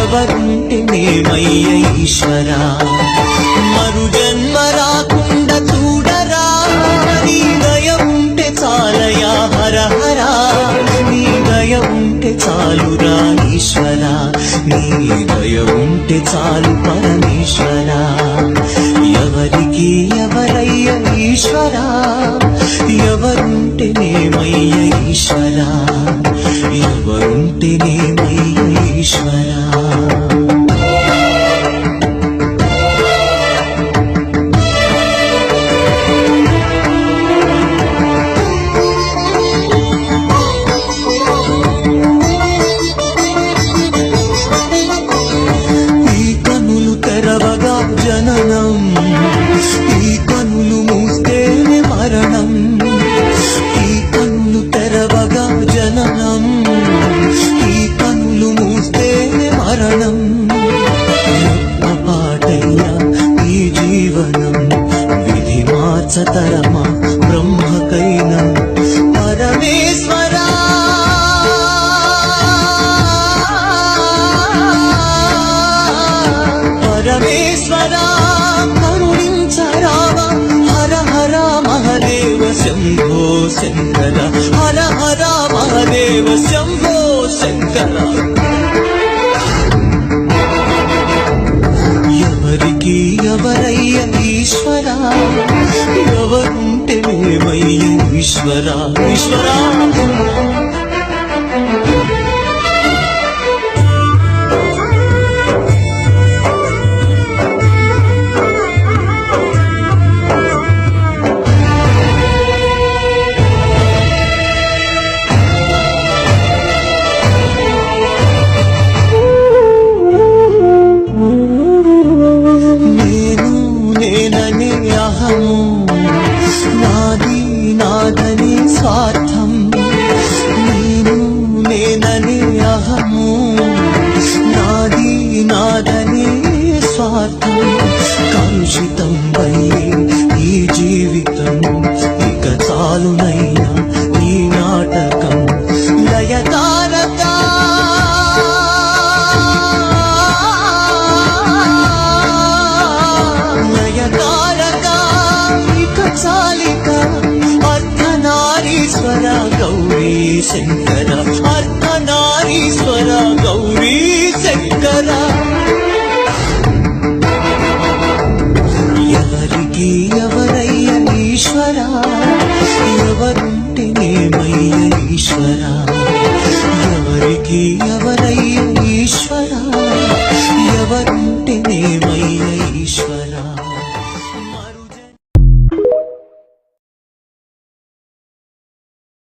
ఎవరుండి మేమయ్య ఈశ్వరా. మరు జన్మ రాకుండా చూడరా. నీ దయ ఉంటే చాలయా హర హరా నీ దయ ఉంటే చాలురా ఈశ్వరా. నీ దయ ఉంటే చాలు పరమేశ్వరా. ఎవరికి ఎవరయ్య ఈశ్వరా? ఎవరుంటేనేమయ్య ఈశ్వరా? ఎవరుంటేనేమయ్య ఈశ్వరా? cananım. శంభో శంకర. హర హర మహదేవ శంభో శంకర. ఎవరికి ఎవరయ్య ఈశ్వర? ఎవరుంటే మేమయ్య ఈశ్వర? ఈశ్వర. స్వార్థం కలుషితం వయ్యే ఈ జీవితం ఇక చాలునైనా ఈ నాటకం. లయతారకా నయతారక ఇక చాలిక అర్ధనారీశ్వర గౌరీ శంకర ఎవరయ్య ఈశ్వర? ఎవరుంటేనేమయ్య ఈశ్వర? ఎవరికి ఎవర